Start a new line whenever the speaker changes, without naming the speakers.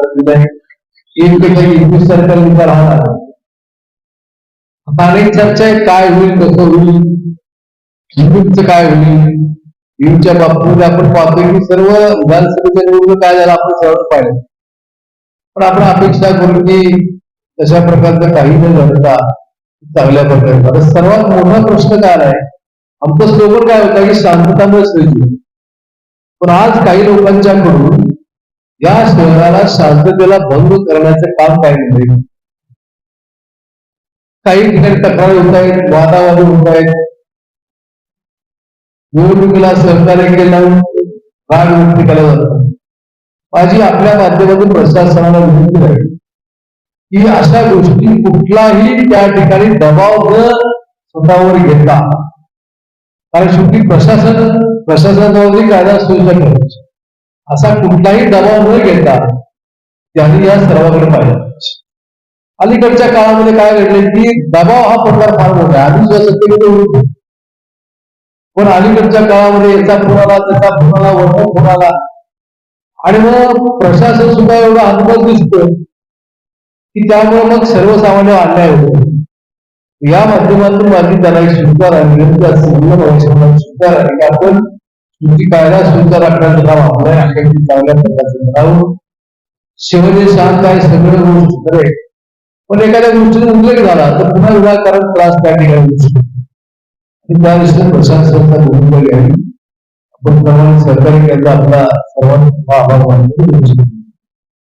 उत्तर दिलंय एक पेक्षा एकवीस सरकार राहणार. आता अनेक चर्चा आहे काय होईल कसं होईल हिंदूंचं काय होईल हिंदूच्या बाबतीत आपण पाहतोय की सर्व विधानसभेच्या निवडणूक काय झालं आपण सर्व पाहिलं. पण आपण अपेक्षा करू की तशा प्रकारचं काही न घडता चांगल्या प्रकारे. आता सर्वात मोठा प्रश्न काय आहे आमचं स्लोगन काय होता की शांततामुळे सुरू पण आज काही लोकांच्याकडून या शहराला शांततेला भंग करण्याचं काम काय नाही काही ठिकाणी तक्रार होत आहेत वादावादी होत आहेत. निवडणुकीला सहकार्य केलं राग व्यक्त केला जातो. माझी आपल्या माध्यमातून प्रशासनाला विनंती आहे की अशा गोष्टी कुठलाही त्या ठिकाणी दबाव न स्वतःवर घेता. कारण शेवटी प्रशासन प्रशासनावरती कायदा सुरू करायची असा कुठलाही दबाव न घेता त्यांनी या सर्वांकडे पाहिजे अलीकडच्या काळामध्ये काय घडले की दबाव हा प्रकार फार मोठा आहे. आधी सुद्धा सत्तेमध्ये होतो. पण अलीकडच्या काळामध्ये याचा कुणाला त्याचा फोन आला वरचा आणि मग प्रशासन सुद्धा एवढा अनुभव दिसतो की त्यामुळे मग सर्वसामान्य अन्याय होतो. या माध्यमातून माझी त्याला एक स्वीकार आहे. विनंती स्वीकार आहे. की आपण तुमची कायदा सुद्धा राखण्याचं काम आपल्या आखणी चांगल्या प्रकारचं करावं. शेवटी शांत आहे सगळं गोष्ट करेल पण एखाद्या गोष्टीने उल्लेख झाला तर पुन्हा विनाकारण त्रास त्या ठिकाणी होऊ शकतो. आणि त्या दृष्टीने प्रशासनाचा भूमिका घ्यावी आपण प्रमाणे सरकारी केंद्र आपला सर्वांचा आभार मानतो.